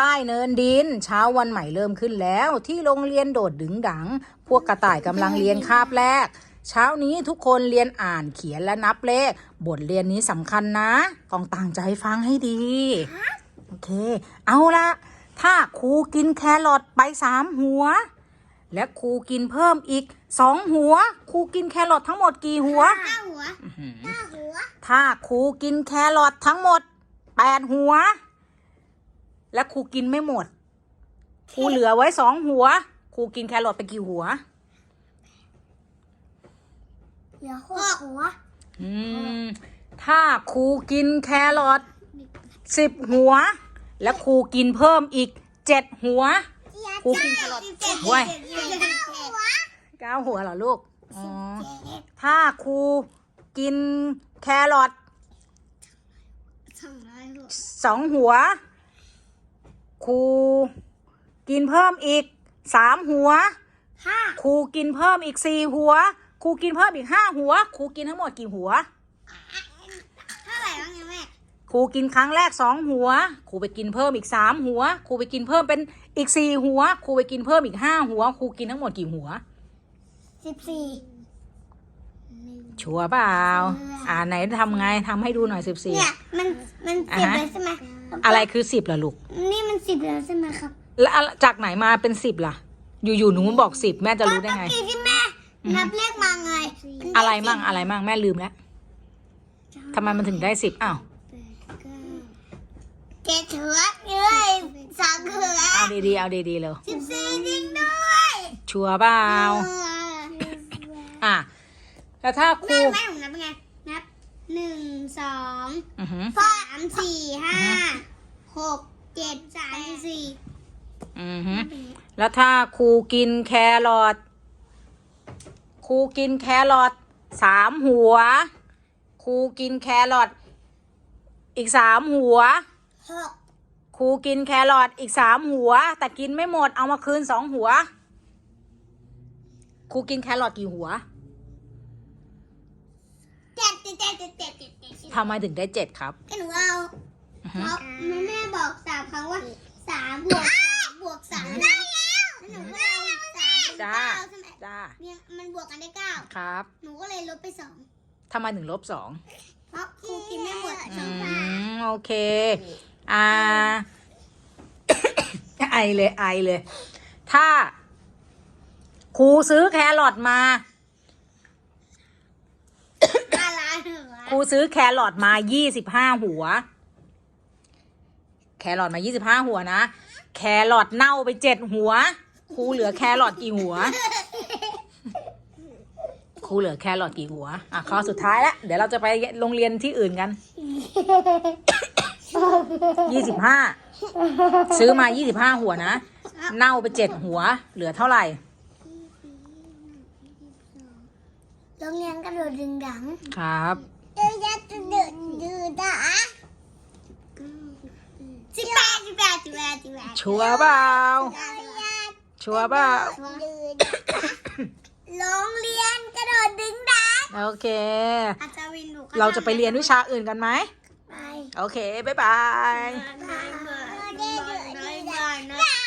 ใต้เนินดิน เช้าวันใหม่เริ่มขึ้นแล้ว ที่โรงเรียนโดดดึงดัง พวกกระต่ายกำลังเรียนคาบแรก เช้านี้ทุกคนเรียนอ่านเขียนและนับเลข บทเรียนนี้สำคัญนะ ต้องตั้งใจฟังให้ดี โอเค เอาละถ้าครูกินแครอทไปสามหัว และครูกินเพิ่มอีกสองหัว ครูกินแครอททั้งหมดกี่หัว ห้าหัวห้าหัว ถ้าครูกินแครอททั้งหมดแปดหัว และครูกินไม่หมด ครูเหลือไว้สองหัว ครูกินแครอทไปกี่หัว เหลือหกหัว อืม ถ้าครูกินแครอทสิบหัว และครูกินเพิ่มอีกเจ็ดหัว ครูกินแครอทเว้ยเก้าหัวเหรอลูก อ๋อ ถ้าครูกินแครอทสองร้อยหกสองหัว ครูกินเพิ่มอีกสามหัวห้าครูกินเพิ่มอีกสี่หัวครูกินเพิ่มอีกห้าหัวครูกินทั้งหมดกี่หัวเท่าไหร่บ้างเนี่ยแม่ครูกินครั้งแรกสองหัวครูไปกินเพิ่มอีกสามหัวครูไปกินเพิ่มเป็นอีกสี่หัวครูไปกินเพิ่มอีกห้าหัวครูกินทั้งหมดกี่หัวสิบสี่ ชัวร์เปล่า อ่าไหนทำไงทำให้ดูหน่อยสิบสี่ เนี่ยมันมันอ่าสิบฮะเลยใช่ไหมอะไรคือสิบล่ะลูก นี่มันสิบแล้วใช่ไหมครับแล้วอะจากไหนมาเป็นสิบล่ะ อยู่ๆหนูบอกสิบแม่จะรู้ได้ไงก็เมื่อกี้ที่แม่นับเลขมาไงมันด้อะไรมั่งสิบอะไรมั่งแม่ลืมแล้วทำไมมันถึงได้สิบอ้าวเจ็ดหัวเลยสองหัวเอาดีๆเอาดีๆเลยสิบสี่จริงด้วยชัวร์เปล่าอะ แล้วถ้าครู แม่แม่หนูนับเป็นไง นับหนึ่งสองอือหือสามสี่ห้าหกเจ็ดสามสี่อือหือแล้วถ้าครูกินแครอทครูกินแครอทสามหัว ครูกินแครอทอีกสามหัว หกครูกินแครอทอีกสามหัว แต่กินไม่หมดเอามาคืนสองหัว ครูกินแครอทกี่หัว เจ็ดเจ็ดเจ็ดเจ็ดเจ็ดเจ็ดเจ็ดทำไมถึงได้เจ็ดครับก็หนูเอาอือฮึเพราะแม่แม่บอกสามครั้งว่าสามบวกสามบวกสามได้แล้วแล้วหนูก็เอาสามเป็นจ้าเก้าใช่ไหมจ้าเนี่ยมันบวกกันได้เก้าครับหนูก็เลยลบไปสองทำไมถึงลบสองเพราะครูกินไม่หมดอืช่องฟ้า มโอเค อ่า ไอเลยไอเลย ถ้าครูซื้อแครอทมา อะไรเหรอ ครูซื้อแครอทมายี่สิบห้าหัว แครอทมายี่สิบห้าหัวนะ แครอทเน่าไปเจ็ดหัว ครูเหลือแครอทกี่หัว ครูเหลือแครอทกี่หัว อะข้อสุดท้ายแล้วเดี๋ยวเราจะไปโรงเรียนที่อื่นกันยี่สิบห้าซื้อมายี่สิบห้าหัวนะ เน่าไปเจ็ดหัว เหลือเท่าไหร่โรงเรียนกระโดดดึงดังครับเดือดเดือดเดือดอะสิบแปดสิบแปดสิบแปดสิบแปดชัวร์เปล่าชัวร์เปล่าโรงเรียนกระโดดดึงดังโอเคอาจารย์วินหนูก็เราจะไปเรียนวิชาอื่นกันไหมไปโอเค บ๊ายบายบ๊ายบาย